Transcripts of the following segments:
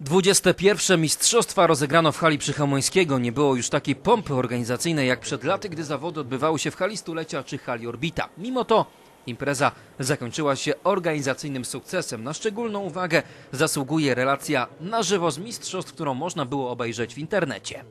21. Mistrzostwa rozegrano w hali Przychamońskiego. Nie było już takiej pompy organizacyjnej jak przed laty, gdy zawody odbywały się w hali Stulecia czy hali Orbita. Mimo to impreza zakończyła się organizacyjnym sukcesem. Na szczególną uwagę zasługuje relacja na żywo z mistrzostw, którą można było obejrzeć w internecie.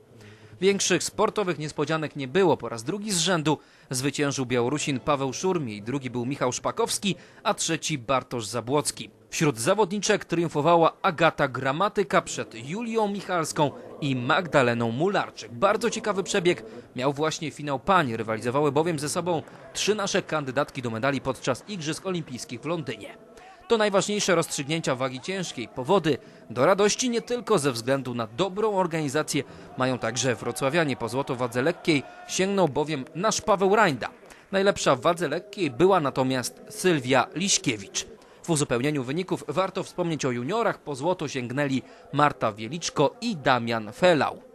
Większych sportowych niespodzianek nie było. Po raz drugi z rzędu zwyciężył Białorusin Paweł Szurmiej, drugi był Michał Szpakowski, a trzeci Bartosz Zabłocki. Wśród zawodniczek triumfowała Agata Gramatyka przed Julią Michalską i Magdaleną Mularczyk. Bardzo ciekawy przebieg miał właśnie finał pań. Rywalizowały bowiem ze sobą trzy nasze kandydatki do medali podczas Igrzysk Olimpijskich w Londynie. To najważniejsze rozstrzygnięcia wagi ciężkiej. Powody do radości nie tylko ze względu na dobrą organizację mają także wrocławianie. Po złoto wadze lekkiej sięgnął bowiem nasz Paweł Rajda. Najlepsza w wadze lekkiej była natomiast Sylwia Liśkiewicz. W uzupełnieniu wyników warto wspomnieć o juniorach. Po złoto sięgnęli Marta Wieliczko i Damian Felał.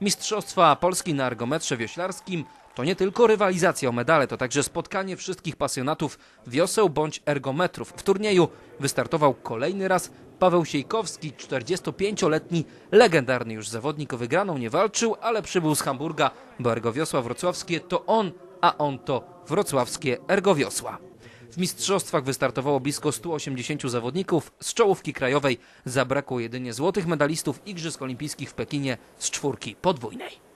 Mistrzostwa Polski na ergometrze wioślarskim to nie tylko rywalizacja o medale, to także spotkanie wszystkich pasjonatów wioseł bądź ergometrów. W turnieju wystartował kolejny raz Paweł Siejkowski, 45-letni, legendarny już zawodnik o wygraną nie walczył, ale przybył z Hamburga, bo ergowiosła wrocławskie to on, a on to wrocławskie ergowiosła. W mistrzostwach wystartowało blisko 180 zawodników. Z czołówki krajowej zabrakło jedynie złotych medalistów Igrzysk Olimpijskich w Pekinie z czwórki podwójnej.